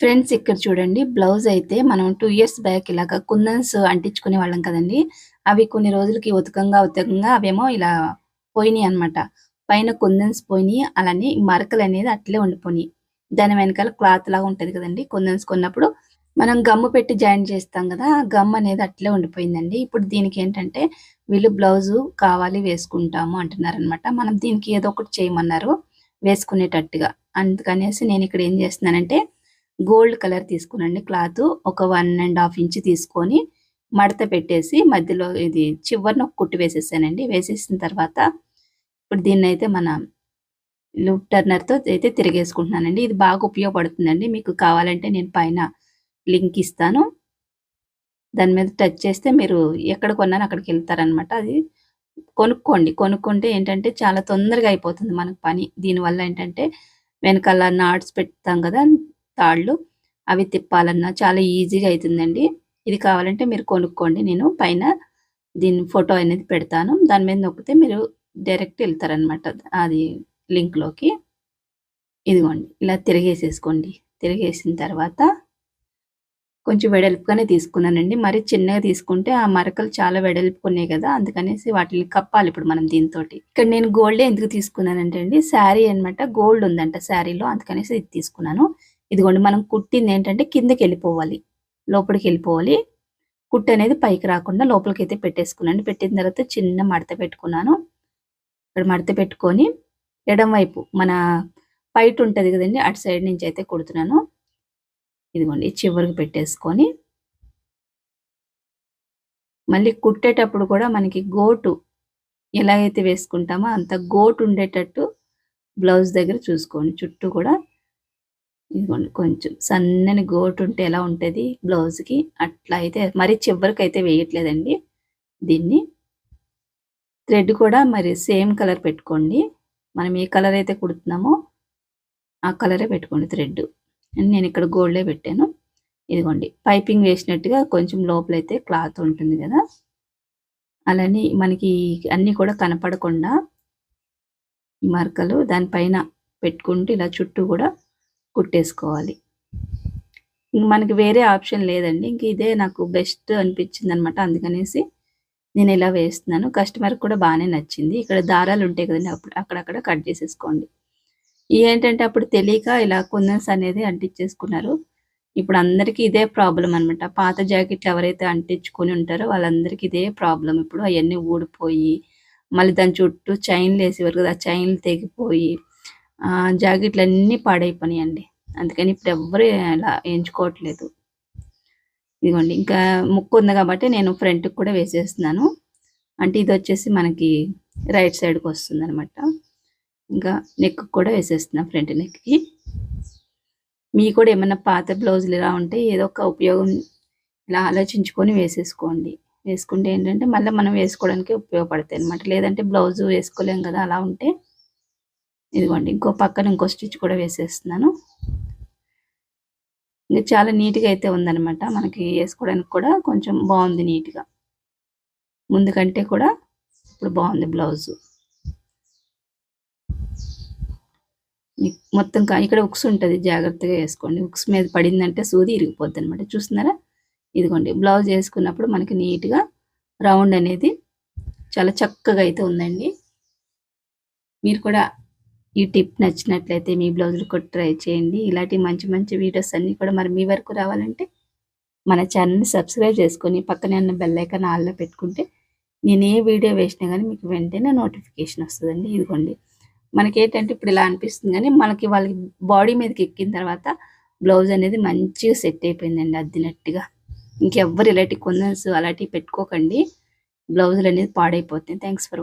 Friends ఇక్కడ చూడండి blouse అయితే మనం టూ ఇయర్స్ బ్యాక్ ఇలాగ కుందన్స్ అంటించుకునే వాళ్ళం కదండి. అవి కొన్ని రోజులకి ఉతకంగా ఉతకంగా అవేమో ఇలా పోయినాయి అనమాట పైన కుందన్స్ పోయినాయి అలానే మరకలు అనేది అట్లే ఉండిపోయినాయి. దాని వెనకాల క్లాత్ లాగా ఉంటది కదండి కుందన్స్ కొన్నప్పుడు. మనం గమ్ము పెట్టి జాయిన్ చేస్తాం కదా గమ్ అనేది అట్లే ఉండిపోయిందండి. ఇప్పుడు దీనికి ఏంటంటే వీళ్ళు బ్లౌజు కావాలి వేసుకుంటాము అంటున్నారనమాట మనం దీనికి ఏదో ఒకటి చేయమన్నారు వేసుకునేటట్టుగా. అందుకనేసి నేను ఇక్కడ ఏం చేస్తున్నానంటే గోల్డ్ కలర్ తీసుకునండి క్లాత్. ఒక వన్ అండ్ హాఫ్ ఇంచ్ తీసుకొని మడత పెట్టేసి మధ్యలో ఇది చివరిన ఒక కుట్టు వేసేసానండి. వేసేసిన తర్వాత ఇప్పుడు దీన్ని అయితే మన లూప్ టర్నర్తో అయితే తిరిగేసుకుంటున్నానండి. ఇది బాగా ఉపయోగపడుతుందండి. మీకు కావాలంటే నేను పైన లింక్ ఇస్తాను. దాని మీద టచ్ చేస్తే మీరు ఎక్కడ కొన్నాను అక్కడికి వెళ్తారనమాట అది కొనుక్కోండి. కొనుక్కుంటే ఏంటంటే చాలా తొందరగా అయిపోతుంది మనకు పని. దీనివల్ల ఏంటంటే వెనకాల నాట్స్ పెడతాం కదా తాళ్ళు అవి తిప్పాలన్నా చాలా ఈజీగా అవుతుందండి ఇది కావాలంటే మీరు కొనుక్కోండి. నేను పైన దీని ఫోటో అనేది పెడతాను. దాని మీద నొక్కితే మీరు డైరెక్ట్ వెళ్తారనమాట అది లింక్లోకి ఇదిగోండి ఇలా తిరిగేసేసుకోండి. తిరిగేసిన తర్వాత కొంచెం వెడల్పుగానే తీసుకున్నానండి. మరి చిన్నగా తీసుకుంటే ఆ మరకలు చాలా వెడల్పుకున్నాయి కదా అందుకనేసి వాటిని కప్పాలి ఇప్పుడు మనం దీంతో ఇక్కడ నేను గోల్డే ఎందుకు తీసుకున్నానంటే అండి శారీ అనమాట గోల్డ్ ఉందంట శారీలో అందుకనేసి ఇది తీసుకున్నాను. ఇదిగోండి మనం కుట్టింది ఏంటంటే కిందకి వెళ్ళిపోవాలి లోపలికి వెళ్ళిపోవాలి. కుట్టు అనేది పైకి రాకుండా లోపలికి అయితే పెట్టేసుకున్నాను. పెట్టిన తర్వాత చిన్న మడత పెట్టుకున్నాను. ఇక్కడ మడత పెట్టుకొని ఎడమవైపు మన పైట్ ఉంటుంది కదండి అటు సైడ్ నుంచి అయితే కుడుతున్నాను. ఇదిగోండి చివరికి పెట్టేసుకొని మళ్ళీ కుట్టేటప్పుడు కూడా మనకి గోటు ఎలా అయితే వేసుకుంటామో అంత గోటు ఉండేటట్టు బ్లౌజ్ దగ్గర చూసుకోండి. చుట్టూ కూడా ఇదిగోండి కొంచెం సన్నని గోటు ఉంటే ఎలా ఉంటుంది? బ్లౌజ్కి అట్లా అయితే మరి చివరికి అయితే వేయట్లేదండి. దీన్ని థ్రెడ్ కూడా మరి సేమ్ కలర్ పెట్టుకోండి. మనం ఏ కలర్ అయితే కుడుతున్నామో ఆ కలరే పెట్టుకోండి థ్రెడ్. నేను ఇక్కడ గోల్డే పెట్టాను. ఇదిగోండి పైపింగ్ వేసినట్టుగా కొంచెం లోపలైతే క్లాత్ ఉంటుంది కదా. అలానే మనకి అన్నీ కూడా కనపడకుండా ఈ మరకలు దానిపైన పెట్టుకుంటూ ఇలా చుట్టూ కూడా కుట్టేసుకోవాలి. మనకి వేరే ఆప్షన్ లేదండి. ఇంక ఇదే నాకు బెస్ట్ అనిపించింది అనమాట అందుకనేసి నేను ఇలా వేస్తున్నాను. కస్టమర్ కూడా బాగానే నచ్చింది. ఇక్కడ దారాలు ఉంటాయి కదండి అప్పుడు అక్కడక్కడ కట్ చేసేసుకోండి. ఏంటంటే అప్పుడు తెలియక ఇలా కుందన్స్ అనేది అంటించేసుకున్నారు. ఇప్పుడు అందరికీ ఇదే ప్రాబ్లం అనమాట పాత జాకెట్లు ఎవరైతే అంటించుకొని ఉంటారో వాళ్ళందరికీ ఇదే ప్రాబ్లం. ఇప్పుడు అవన్నీ ఊడిపోయి మళ్ళీ దాని చుట్టూ చైన్లు వేసేవారు కదా ఆ చైన్లు తెగిపోయి జాకెట్లు అన్నీ పాడైపోయినాయండి. అందుకని ఇప్పుడు ఎవ్వరు అలా ఎంచుకోవట్లేదు. ఇదిగోండి ఇంకా ముక్కు ఉంది కాబట్టి నేను ఫ్రంట్కి కూడా వేసేస్తున్నాను. అంటే ఇది వచ్చేసి మనకి రైట్ సైడ్కి వస్తుంది అనమాట ఇంకా నెక్ కూడా వేసేస్తున్నాను ఫ్రంట్ నెక్కి మీ కూడా ఏమైనా పాత బ్లౌజులు ఇలా ఉంటే ఏదో ఒక ఉపయోగం ఇలా ఆలోచించుకొని వేసేసుకోండి. వేసుకుంటే ఏంటంటే మళ్ళీ మనం వేసుకోవడానికి ఉపయోగపడతాయి అనమాట లేదంటే బ్లౌజ్ వేసుకోలేం కదా అలా ఉంటే ఇదిగోండి ఇంకో పక్కన ఇంకో స్టిచ్ కూడా వేసేస్తున్నాను. ఇంకా చాలా నీట్గా అయితే ఉందనమాట మనకి వేసుకోవడానికి కూడా కొంచెం బాగుంది నీట్గా. ముందు కంటే కూడా ఇప్పుడు బాగుంది బ్లౌజు. మొత్తం ఇక్కడ ఉక్స్ ఉంటుంది జాగ్రత్తగా వేసుకోండి. ఉక్స్ మీద పడిందంటే సూది ఇరిగిపోద్ది అనమాట చూస్తున్నారా? ఇదిగోండి బ్లౌజ్ వేసుకున్నప్పుడు మనకి నీట్గా రౌండ్ అనేది చాలా చక్కగా అయితే ఉందండి. మీరు కూడా ఈ టిప్ నచ్చినట్లయితే మీ బ్లౌజులు కూడా ట్రై చేయండి. ఇలాంటి మంచి మంచి వీడియోస్ అన్నీ కూడా మరి మీ వరకు రావాలంటే మన ఛానల్ని సబ్స్క్రైబ్ చేసుకొని పక్కనే ఉన్న బెల్ ఆల్లో పెట్టుకుంటే నేను ఏ వీడియో వేసినా కానీ మీకు వెంటనే నోటిఫికేషన్ వస్తుందండి. ఇదిగోండి. మనకి ఏంటంటే ఇప్పుడు ఇలా అనిపిస్తుంది కానీ మనకి వాళ్ళకి బాడీ మీదకి ఎక్కిన తర్వాత బ్లౌజ్ అనేది మంచిగా సెట్ అయిపోయిందండి అద్దినట్టుగా. ఇంకెవ్వరు ఇలాంటి కొందన్స్ అలాంటివి పెట్టుకోకండి. బ్లౌజులు అనేది పాడైపోతాయి. Thanks for